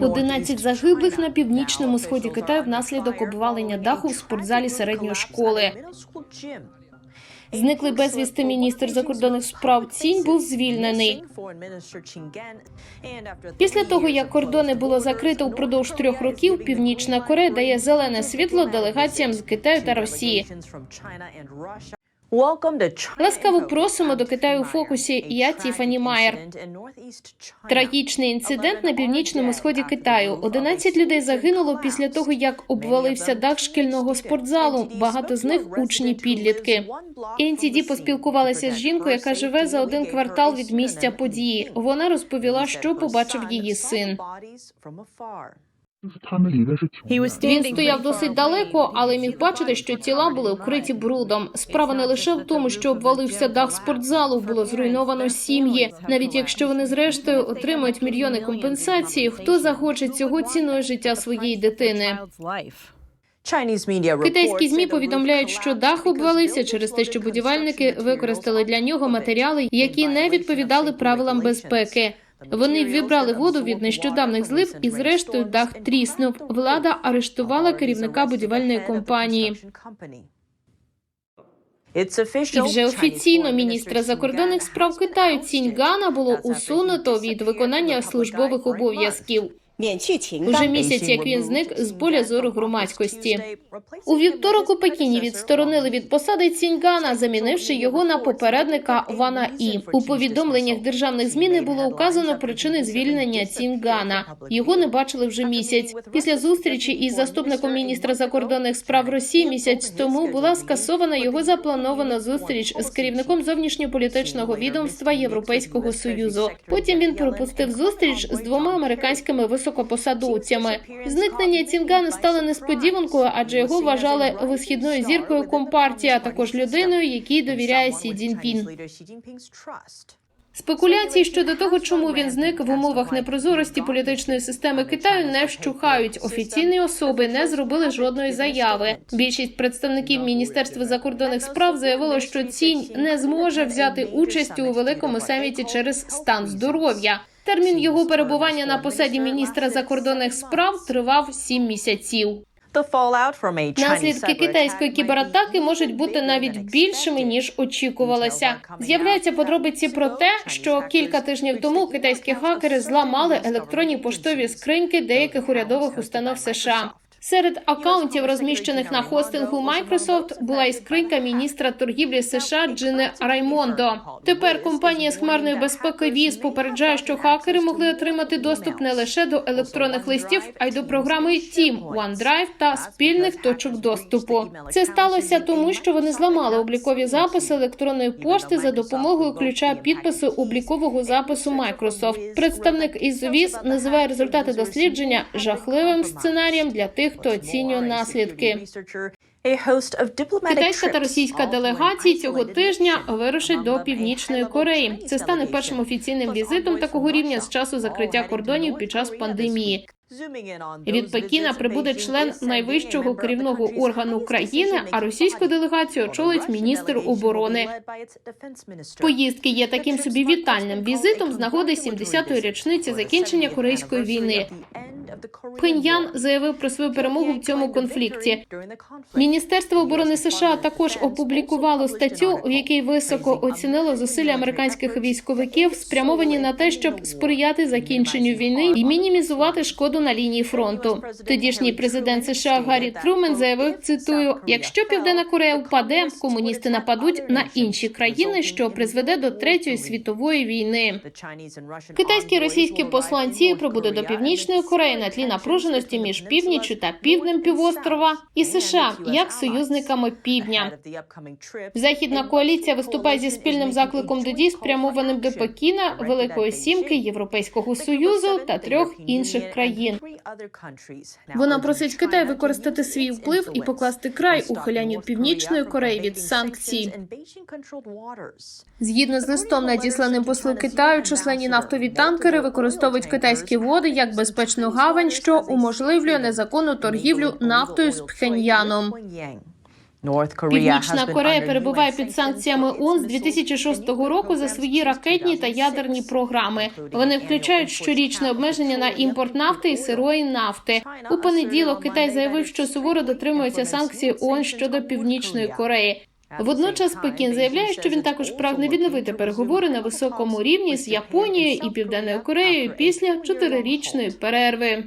11 загиблих на північному сході Китаю внаслідок обвалення даху в спортзалі середньої школи. Зниклий безвісти міністр закордонних справ Цінь був звільнений. Після того, як кордони було закрито впродовж трьох років, Північна Корея дає зелене світло делегаціям з Китаю та Росії. Ласкаво просимо до Китаю у фокусі. Я Тіфані Майер. Трагічний інцидент на північному сході Китаю. 11 людей загинуло після того, як обвалився дах шкільного спортзалу. Багато з них учні підлітки. NTD поспілкувалася з жінкою, яка живе за один квартал від місця події. Вона розповіла, що побачив її син. Він стояв досить далеко, але міг бачити, що тіла були вкриті брудом. Справа не лише в тому, що обвалився дах спортзалу, було зруйновано сім'ї. Навіть якщо вони зрештою отримають мільйони компенсації, хто захоче цього ціною життя своєї дитини? Китайські змі повідомляють, що дах обвалився через те, що будівельники використали для нього матеріали, які не відповідали правилам безпеки. Вони вібрали воду від нещодавних злив, і зрештою дах тріснув. Влада арештувала керівника будівельної компанії. І вже офіційно міністра закордонних справ Китаю Ціньгана було усунуто від виконання службових обов'язків. Уже місяць, як він зник з поля зору громадськості. У вівторок у Пекіні відсторонили від посади Ціньгана, замінивши його на попередника Вана І. У повідомленнях державних ЗМІ не було указано причини звільнення Ціньгана. Його не бачили вже місяць. Після зустрічі із заступником міністра закордонних справ Росії місяць тому була скасована його запланована зустріч з керівником зовнішньополітичного відомства Європейського союзу. Потім він пропустив зустріч з двома американськими високопосадовцями. Зникнення Цінгана стало несподіванкою, адже його вважали висхідною зіркою компартії, а також людиною, якій довіряє Сі Цзіньпін. Спекуляції щодо того, чому він зник в умовах непрозорості політичної системи Китаю, не вщухають. Офіційні особи не зробили жодної заяви. Більшість представників міністерства закордонних справ заявило, що цінь не зможе взяти участь у великому саміті через стан здоров'я. Термін його перебування на посаді міністра закордонних справ тривав сім місяців. Наслідки китайської кібератаки можуть бути навіть більшими ніж очікувалося. З'являються подробиці про те, що кілька тижнів тому китайські хакери зламали електронні поштові скриньки деяких урядових установ США. Серед акаунтів, розміщених на хостингу Microsoft, була і скринька міністра торгівлі США Джини Раймондо. Тепер компанія з хмарної безпеки ВІЗ попереджає, що хакери могли отримати доступ не лише до електронних листів, а й до програми Team, OneDrive та спільних точок доступу. Це сталося тому, що вони зламали облікові записи електронної пошти за допомогою ключа підпису облікового запису Microsoft. Представник із ВІЗ називає результати дослідження жахливим сценарієм для тих, хто оцінює наслідки. Китайська та російська делегації цього тижня вирушать до північної Кореї. Це стане першим офіційним візитом такого рівня з часу закриття кордонів під час пандемії. Від Пекіна прибуде член найвищого керівного органу країни, а російську делегацію очолить міністр оборони. Поїздки є таким собі вітальним. візитом з нагоди 70-ї річниці закінчення корейської війни. Пхеньян заявив про свою перемогу в цьому конфлікті. Міністерство оборони США також опублікувало статтю, в якій високо оцінило зусилля американських військовиків, спрямовані на те, щоб сприяти закінченню війни і мінімізувати шкоду на лінії фронту. Тодішній президент США Гаррі Трумен заявив: цитую: якщо Південна Корея впаде, комуністи нападуть на інші країни, що призведе до третьої світової війни. Китайські і російські посланці прибудуть до північної Кореї на тлі напруженості між північчю та півднем півострова і США як союзниками півдня. Західна коаліція виступає зі спільним закликом до дій, спрямованим до Пекіна, Великої Сімки, Європейського союзу та трьох інших країн. Вона просить Китай використати свій вплив і покласти край ухилянню північної Кореї від санкцій. Згідно з листом, надісланим послу Китаю, численні нафтові танкери використовують китайські води як безпечну гавань, що уможливлює незаконну торгівлю нафтою з Пхеньяном. Північна Корея перебуває під санкціями ООН з 2006 року за свої ракетні та ядерні програми. Вони включають щорічне обмеження на імпорт нафти і сирої нафти. У понеділок Китай заявив, що суворо дотримується санкцій ООН щодо північної Кореї. Водночас Пекін заявляє, що він також прагне відновити переговори на високому рівні з Японією і Південною Кореєю після чотирирічної перерви.